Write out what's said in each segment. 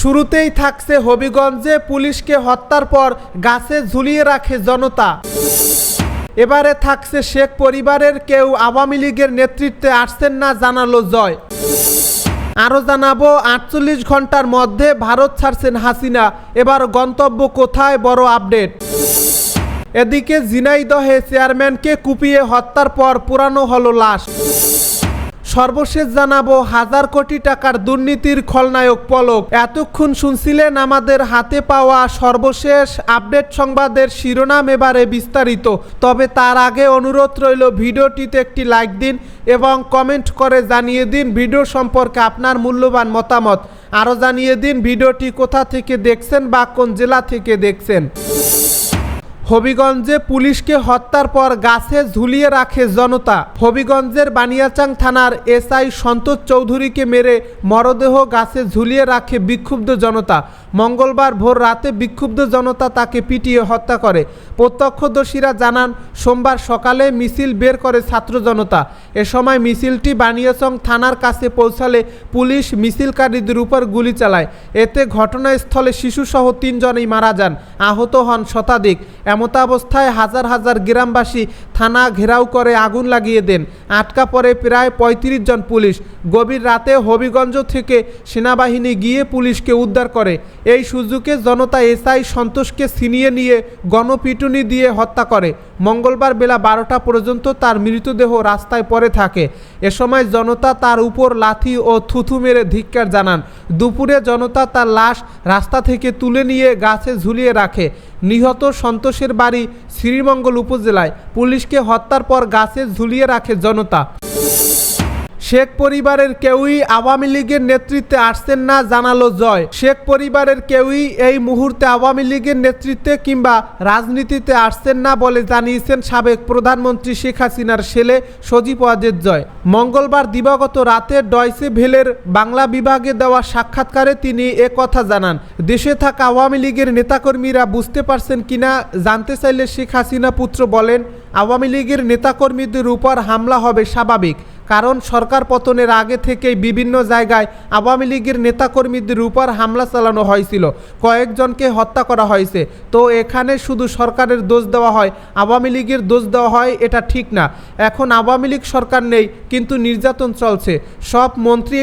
শুরুতেই থাকছে হবিগঞ্জে পুলিশকে হত্যার পর গাছে ঝুলিয়ে রাখে জনতা। এবারে থাকছে শেখ পরিবারের কেউ আওয়ামী লীগের নেতৃত্বে আসছেন না, জানালো জয়। আরও জানাব, আটচল্লিশ ঘণ্টার মধ্যে ভারত ছাড়ছেন হাসিনা। এবার গন্তব্য কোথায়? বড় আপডেট। এদিকে জিনাইদহে চেয়ারম্যানকে কুপিয়ে হত্যার পর পুরানো হলো লাশ। সর্বশেষ জানাব হাজার কোটি টাকার দুর্নীতির খলনায়ক পলক। এতক্ষণ শুনছিলেন আমাদের হাতে পাওয়া সর্বশেষ আপডেট সংবাদের শিরোনাম এবারে বিস্তারিত। তবে তার আগে অনুরোধ রইল ভিডিওটিতে একটি লাইক দিন এবং কমেন্ট করে জানিয়ে দিন ভিডিও সম্পর্কে আপনার মূল্যবান মতামত। আরও জানিয়ে দিন ভিডিওটি কোথা থেকে দেখছেন বা কোন জেলা থেকে দেখছেন। হবিগঞ্জে পুলিশকে হত্যার পর গাছে ঝুলিয়ে রাখে জনতা। হবিগঞ্জের বানিয়াচাং থানার এসআই সন্তোষ চৌধুরীকে মেরে মরদেহ গাছে ঝুলিয়ে রাখে বিক্ষুব্ধ জনতা। মঙ্গলবার ভোর রাতে বিক্ষুব্ধ জনতা তাকে পিটিয়ে হত্যা করে। প্রত্যক্ষদর্শীরা জানান, সোমবার সকালে মিছিল বের করে ছাত্র জনতা। এ সময় মিছিলটি বানিয়াচং থানার কাছে পৌঁছালে পুলিশ মিছিলকারীদের উপর গুলি চালায়। এতে ঘটনাস্থলে শিশুসহ তিনজনেই মারা যান, আহত হন শতাধিক। এমতাবস্থায় হাজার হাজার গ্রামবাসী থানা ঘেরাও করে আগুন লাগিয়ে দেন। আটকা পড়ে প্রায় পঁয়ত্রিশ জন পুলিশ। গভীর রাতে হবিগঞ্জ থেকে সেনাবাহিনী গিয়ে পুলিশকে উদ্ধার করে। এই সুযোগে জনতা এসআই সন্তোষকে ছিনিয়ে নিয়ে গণপিটুনি দিয়ে হত্যা করে। মঙ্গলবার বেলা বারোটা পর্যন্ত তার মৃতদেহ রাস্তায় পড়ে থাকে। এ সময় জনতা তার উপর লাথি ও থুথু মেরে ধিক্কার জানান। দুপুরে জনতা তার লাশ রাস্তা থেকে তুলে নিয়ে গাছে ঝুলিয়ে রাখে। নিহত সন্তোষের বাড়ি শ্রীমঙ্গল উপজেলায়। পুলিশকে হত্যার পর গাছে ঝুলিয়ে রাখে জনতা। শেখ পরিবারের কেউই আওয়ামী লীগের নেতৃত্বে আসছেন না, জানালো জয়। শেখ পরিবারের কেউই এই মুহূর্তে আওয়ামী লীগের নেতৃত্বে কিংবা রাজনীতিতে আসছেন না বলে জানিয়েছেন সাবেক প্রধানমন্ত্রী শেখ হাসিনার ছেলে সজীব ওয়াজেদ জয়। মঙ্গলবার দিবাগত রাতে ডয়সে ভেলের বাংলা বিভাগে দেওয়া সাক্ষাৎকারে তিনি এ কথা জানান, দেশে থাকা আওয়ামী লীগের নেতাকর্মীরা বুঝতে পারছেন কিনা জানতে চাইলে শেখ হাসিনা পুত্র বলেন, আওয়ামী লীগের নেতাকর্মীদের উপর হামলা হবে স্বাভাবিক। কারণ সরকার পতনের আগে থেকেই বিভিন্ন জায়গায় আওয়ামী লীগের নেতাকর্মীদের উপর হামলা চালানো হয়েছিল। কয়েকজনকে হত্যা করা হয়েছে। তো এখানে শুধু সরকারের দোষ দেওয়া হয়, আওয়ামী লীগের দোষ দেওয়া হয় এটা ঠিক না। এখন আওয়ামী লীগ সরকার নেই, কিন্তু নির্যাতন চলছে। সব মন্ত্রী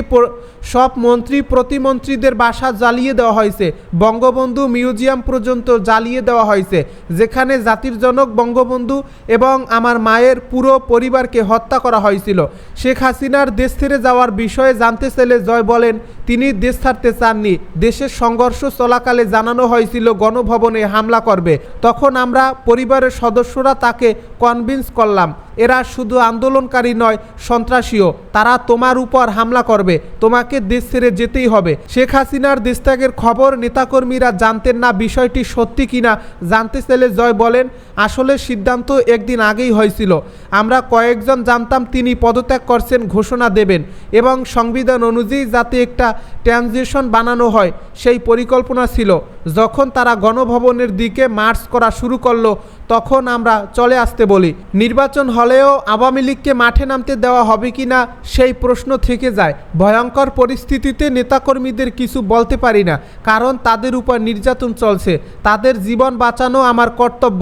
সব মন্ত্রী প্রতিমন্ত্রীদের বাসা জ্বালিয়ে দেওয়া হয়েছে। বঙ্গবন্ধু মিউজিয়াম পর্যন্ত জ্বালিয়ে দেওয়া হয়েছে। যেখানে জাতির জনক বঙ্গবন্ধু এবং আমার মায়ের পুরো পরিবারকে হত্যা করা হয়েছিল। শেখ হাসিনার দেশ ছেড়ে যাওয়ার বিষয়ে জানতে চাইলে জয় বলেন, তিনি দেশ ছাড়তে চাননি। দেশের সংঘর্ষ চলাকালে জানানো হয়েছিল, গণভবনে হামলা করবে। তখন আমরা পরিবারের সদস্যরা তাকে কনভিন্স করলাম। এরা শুধু আন্দোলনকারী নয়, সন্ত্রাসীও। তারা তোমার উপর হামলা করবে। তোমাকে দেশ ছেড়ে যেতেই হবে। শেখ হাসিনার দেশত্যাগের খবর নেতাকর্মীরা জানতেন না বিষয়টি সত্যি কিনা। জানতে চাইলে জয় বলেন, আসলে সিদ্ধান্ত একদিন আগেই হয়েছিল। আমরা কয়েকজন জানতাম তিনি পদত্যাগ করছেন ঘোষণা দেবেন এবং সংবিধান অনুযায়ী যাতে একটা ট্রানজিশন বানানো হয়, সেই পরিকল্পনা ছিল। যখন তারা গণভবনের দিকে মার্চ করা শুরু করল, তখন আমরা চলে আসতে বলি, নির্বাচন হলেও আওয়ামী লীগকে মাঠে নামতে দেওয়া হবে কি না, সেই প্রশ্ন থেকে যায়। ভয়ঙ্কর পরিস্থিতিতে নেতাকর্মীদের কিছু বলতে পারি না, কারণ তাদের উপর নির্যাতন চলছে। তাদের জীবন বাঁচানো আমার কর্তব্য।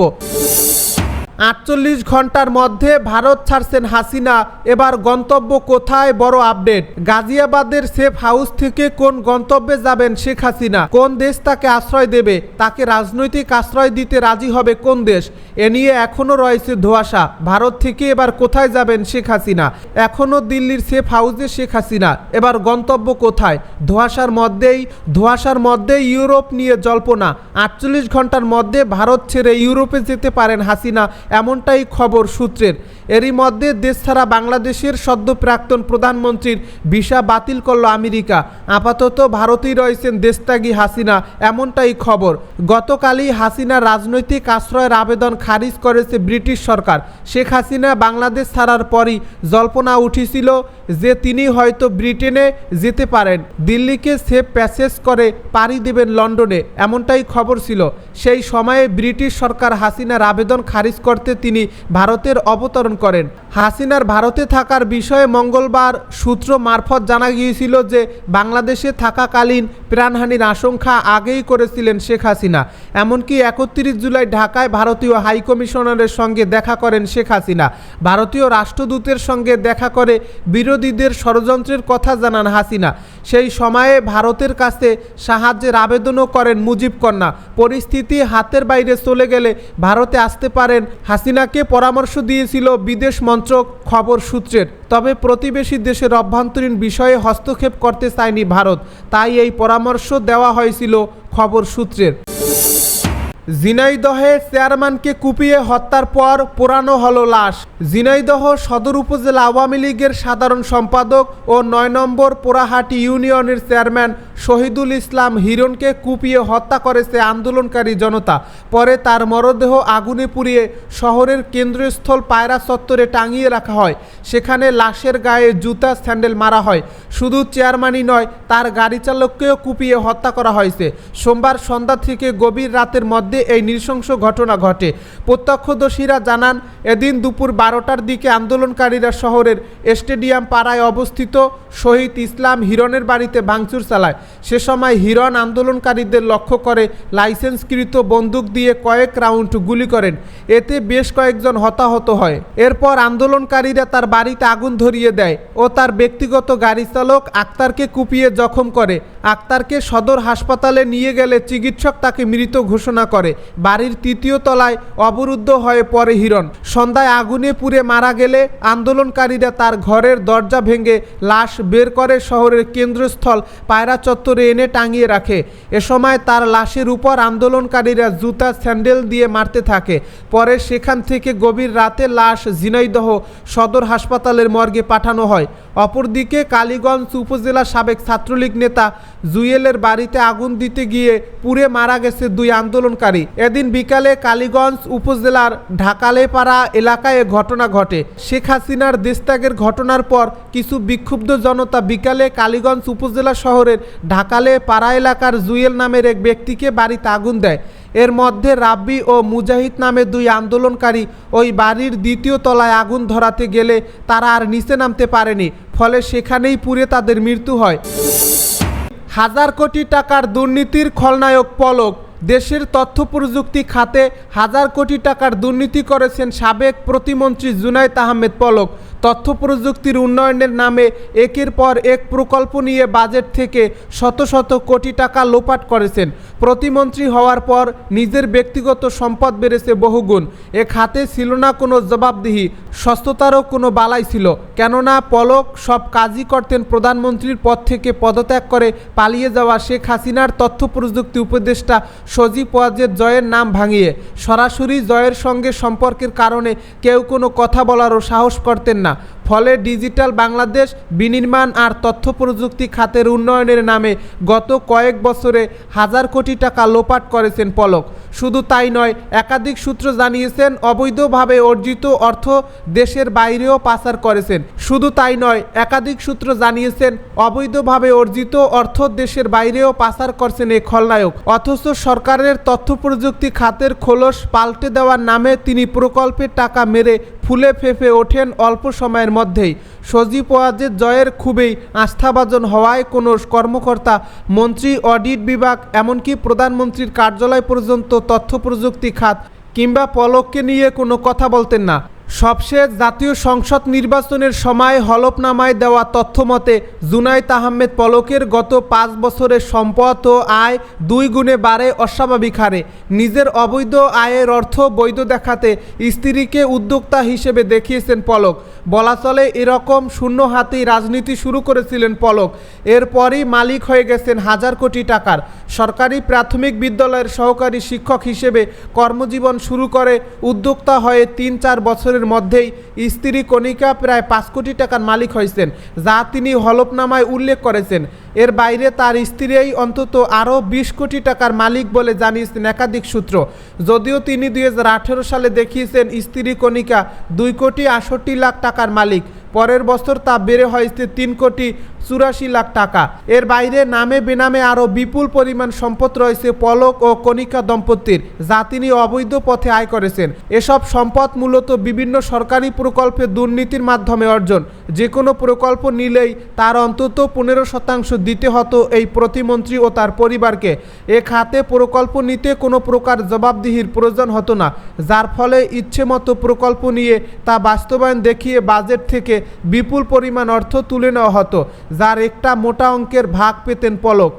আটচল্লিশ ঘণ্টার মধ্যে ভারত ছাড়ছেন হাসিনা। এবার গন্তব্য কোথায়? বড় আপডেট। গাজিয়াবাদের সেফ হাউস থেকে কোন গন্তব্যে যাবেন শেখ হাসিনা? কোন দেশ তাকে আশ্রয় দেবে? তাকে রাজনৈতিক আশ্রয় দিতে রাজি হবে কোন দেশ? এ নিয়ে এখনও রয়েছে ধোয়াশা। ভারত থেকে এবার কোথায় যাবেন শেখ হাসিনা? এখনও দিল্লির সেফ হাউসে শেখ হাসিনা। এবার গন্তব্য কোথায়? ধোয়াশার মধ্যেই, ধোয়াশার মধ্যে ইউরোপ নিয়ে জল্পনা। আটচল্লিশ ঘণ্টার মধ্যে ভারত ছেড়ে ইউরোপে যেতে পারেন হাসিনা। এমনটাই খবর সূত্রের। এরই মধ্যে দেশ ছাড়া বাংলাদেশের সদ্য প্রাক্তন প্রধানমন্ত্রীর ভিসা বাতিল করল আমেরিকা। আপাতত ভারতেই রয়েছেন দেশত্যাগী হাসিনা, এমনটাই খবর। গতকালই হাসিনা রাজনৈতিক আশ্রয়ের আবেদন খারিজ করেছে ব্রিটিশ সরকার। শেখ হাসিনা বাংলাদেশ ছাড়ার পরই জল্পনা উঠেছিল যে তিনি হয়তো ব্রিটেনে যেতে পারেন। দিল্লিকে সেফ প্যাসেজ করে পাড়ি দেবেন লন্ডনে, এমনটাই খবর ছিল। সেই সময়ে ব্রিটিশ সরকার হাসিনার আবেদন খারিজ করতে তিনি ভারতের অবতরণ করেন। হাসিনার ভারতে থাকার বিষয়ে মঙ্গলবার সূত্র মারফত জানা গিয়েছিল যে, বাংলাদেশে থাকাকালীন প্রাণহানির আশঙ্কা আগেই করেছিলেন শেখ হাসিনা। এমনকি একত্রিশ জুলাই ঢাকায় ভারতীয় হাইকমিশনারের সঙ্গে দেখা করেন শেখ হাসিনা। ভারতীয় রাষ্ট্রদূতের সঙ্গে দেখা করে বিরোধীদের ষড়যন্ত্রের কথা জানান হাসিনা। সেই সময়ে ভারতের কাছে সাহায্যের আবেদনও করেন মুজিব কন্যা। পরিস্থিতি হাতের বাইরে চলে গেলে ভারতে আসতে পারেন হাসিনাকে পরামর্শ দিয়েছিল বিদেশ মন্ত্রক খবর সূত্রের। তবে প্রতিবেশী দেশের অভ্যন্তরীণ বিষয়ে হস্তক্ষেপ করতে চায়নি ভারত। তাই এই পরামর্শ দেওয়া হয়েছিল খবর সূত্রের। ঝিনাইদহে চেয়ারম্যানকে কুপিয়ে হত্যার পর পোড়ানো হলো লাশ। ঝিনাইদহ সদর উপজেলা আওয়ামী লীগের সাধারণ সম্পাদক ও নয় নম্বর পোড়াহাটি ইউনিয়নের চেয়ারম্যান শহীদুল ইসলাম হিরণকে কুপিয়ে হত্যা করেছে আন্দোলনকারী জনতা। পরে তার মরদেহ আগুনে পুড়িয়ে শহরের কেন্দ্রস্থল পায়রা চত্বরে টাঙিয়ে রাখা হয়। সেখানে লাশের গায়ে জুতা, স্যান্ডেল মারা হয়। শুধু চেয়ারম্যানই নয়, তার গাড়ি চালককেও কুপিয়ে হত্যা করা হয়েছে। সোমবার সন্ধ্যা থেকে গভীর রাতের মধ্যে এই নৃশংস ঘটনা ঘটে। প্রত্যক্ষদর্শীরা জানান, এদিন দুপুর বারোটার দিকে আন্দোলনকারীরা শহরের স্টেডিয়াম পাড়ায় অবস্থিত শহীদ ইসলাম হিরণের বাড়িতে ভাঙচুর চালায়। সে সময় হিরণ আন্দোলনকারীদের লক্ষ্য করে লাইসেন্সকৃত বন্দুক দিয়ে কয়েক রাউন্ড গুলি করেন। এতে বেশ কয়েকজন হতাহত হয়। এরপর আন্দোলনকারীরা তার বাড়িতে আগুন ধরিয়ে দেয় ও তার ব্যক্তিগত গাড়ি চালক আক্তারকে কুপিয়ে জখম করে। আক্তারকে সদর হাসপাতালে নিয়ে গেলে চিকিৎসক তাকে মৃত ঘোষণা করে। বাড়ির তৃতীয় তলায় অবরুদ্ধ হয়ে পড়ে হিরণ। সন্ধ্যায় আগুনে পুড়ে মারা গেলে আন্দোলনকারীরা তার ঘরের দরজা ভেঙে লাশ বের করে শহরের কেন্দ্রস্থল পায়রা চত্বরে এনে টাঙিয়ে রাখে। এ সময় তার লাশের উপর আন্দোলনকারীরা জুতা, স্যান্ডেল দিয়ে মারতে থাকে। পরে সেখান থেকে গভীর রাতে লাশ ঝিনাইদহ সদর হাসপাতালের মর্গে পাঠানো হয়। অপরদিকে কালীগঞ্জ উপজেলা সাবেক ছাত্রলীগ নেতা জুয়েলের বাড়িতে আগুন দিতে গিয়ে পুড়ে মারা গেছে দুই আন্দোলনকারী। এদিন বিকালে কালীগঞ্জ উপজেলার ঢাকালেপাড়া এলাকায় ঘটনা ঘটে। শেখ হাসিনার দেশত্যাগের ঘটনার পর কিছু বিক্ষুব্ধ জনতা বিকালে কালীগঞ্জ উপজেলা শহরের ঢাকালে পাড়া এলাকার জুয়েল নামের এক ব্যক্তিকে বাড়িতে আগুন দেয়। এর মধ্যে রাব্বি ও মুজাহিদ নামে দুই আন্দোলনকারী ওই বাড়ির দ্বিতীয় তলায় আগুন ধরাতে গেলে তারা আর নিচে নামতে পারেনি, ফলে সেখানেই পুড়ে তাদের মৃত্যু হয়। হাজার কোটি টাকার দুর্নীতির খলনায়ক পলক দেশের তথ্য প্রযুক্তি খাতে হাজার কোটি টাকার দুর্নীতি করেছেন সাবেক প্রতিমন্ত্রী জুনায়েদ আহমেদ পলক। তথ্য প্রযুক্তির উন্নয়নের নামে একের পর এক প্রকল্প নিয়ে বাজেট থেকে শত শত কোটি টাকা লোপাট করেছেন। প্রতিমন্ত্রী হওয়ার পর নিজের ব্যক্তিগত সম্পদ বেড়েছে বহুগুণ। এ খাতে ছিল না কোনো জবাবদিহি, সস্ততারও কোনো বালাই ছিল। কেননা পলক সব কাজই করতেন প্রধানমন্ত্রীর পদ থেকে পদত্যাগ করে পালিয়ে যাওয়া শেখ হাসিনার তথ্য প্রযুক্তি উপদেষ্টা সজীব ওয়াজেদ জয়ের নাম ভাঙিয়ে সরাসরি জয়ের সঙ্গে সম্পর্কের কারণে কেউ কোনো কথা বলারও সাহস করতেন না। ফলে ডিজিটাল বাংলাদেশ বিনির্মাণ আর তথ্য প্রযুক্তি খাতের উন্নয়নের নামে গত কয়েক বছরে হাজার কোটি টাকা লোপাট করেছেন পলক। শুধু তাই নয়, একাধিক সূত্র জানিয়েছেন অবৈধভাবে অর্জিত অর্থ দেশের বাইরেও পাচার করেছেন। শুধু তাই নয়, একাধিক সূত্র জানিয়েছেন অবৈধভাবে অর্জিত অর্থ দেশের বাইরেও পাচার করছেন এই খলনায়ক। অথচ সরকারের তথ্য প্রযুক্তি খাতের খোলস পাল্টে দেওয়ার নামে তিনি প্রকল্পের টাকা মেরে ফুলে ফেঁপে ওঠেন অল্প সময়ের মধ্যেই। সজীব ওয়াজের জয়ের খুবই আস্থাভাজন হওয়ায় কোনো কর্মকর্তা, মন্ত্রী, অডিট বিভাগ, এমনকি প্রধানমন্ত্রীর কার্যালয় পর্যন্ত তথ্য প্রযুক্তি খাত কিংবা পলককে নিয়ে কোনো কথা বলতেন না। সবশেষ জাতীয় সংসদ নির্বাচনের সময় হলফনামায় দেওয়া তথ্য মতে, জুনাইদ আহমেদ পলকের গত পাঁচ বছরের সম্পদ ও আয় দুই গুণে বাড়ে অস্বাভাবিক হারে। নিজের অবৈধ আয়ের অর্থ বৈধ দেখাতে স্ত্রীকে উদ্যোক্তা হিসেবে দেখিয়েছেন পলক। বলা চলে, এরকম শূন্য হাতেই রাজনীতি শুরু করেছিলেন পলক। এরপরই মালিক হয়ে গেছেন হাজার কোটি টাকার। সরকারি প্রাথমিক বিদ্যালয়ের সহকারী শিক্ষক হিসেবে কর্মজীবন শুরু করে উদ্যোক্তা হয়ে তিন চার বছরের মধ্যেই স্ত্রী কণিকা প্রায় পাঁচ কোটি টাকার মালিক হয়েছেন, যা তিনি হলফনামায় উল্লেখ করেছেন। এর বাইরে তার স্ত্রীই অন্তত আরও বিশ কোটি টাকার মালিক বলে জানিয়েছেন একাধিক সূত্র। যদিও তিনি দুই হাজার আঠেরো সালে দেখিয়েছেন স্ত্রী কণিকা দুই কোটি আষট্টি লাখ টাকার মালিক, পরের বছর তা বেড়ে হয়েছে তিন কোটি চুরাশি লাখ টাকা। এর বাইরে নামে বেনামে আরও বিপুল পরিমাণ সম্পদ রয়েছে পলক ও কণিকা দম্পতির, যা তিনি অবৈধ পথে আয় করেছেন। এসব সম্পদ মূলত বিভিন্ন সরকারি প্রকল্পে দুর্নীতির মাধ্যমে অর্জন। যে কোনো প্রকল্প নিলেই তার অন্তত পনেরো শতাংশ দিতে হতো এই প্রতিমন্ত্রী ও তার পরিবারকে। এ খাতে প্রকল্প নিতে কোনো প্রকার জবাবদিহির প্রয়োজন হতো না, যার ফলে ইচ্ছে মতো প্রকল্প নিয়ে তা বাস্তবায়ন দেখিয়ে বাজেট থেকে বিপুল পরিমাণ অর্থ তুলে নেওয়া হতো। যার একটা মোটা অঙ্কের ভাগ পেতেন পলক।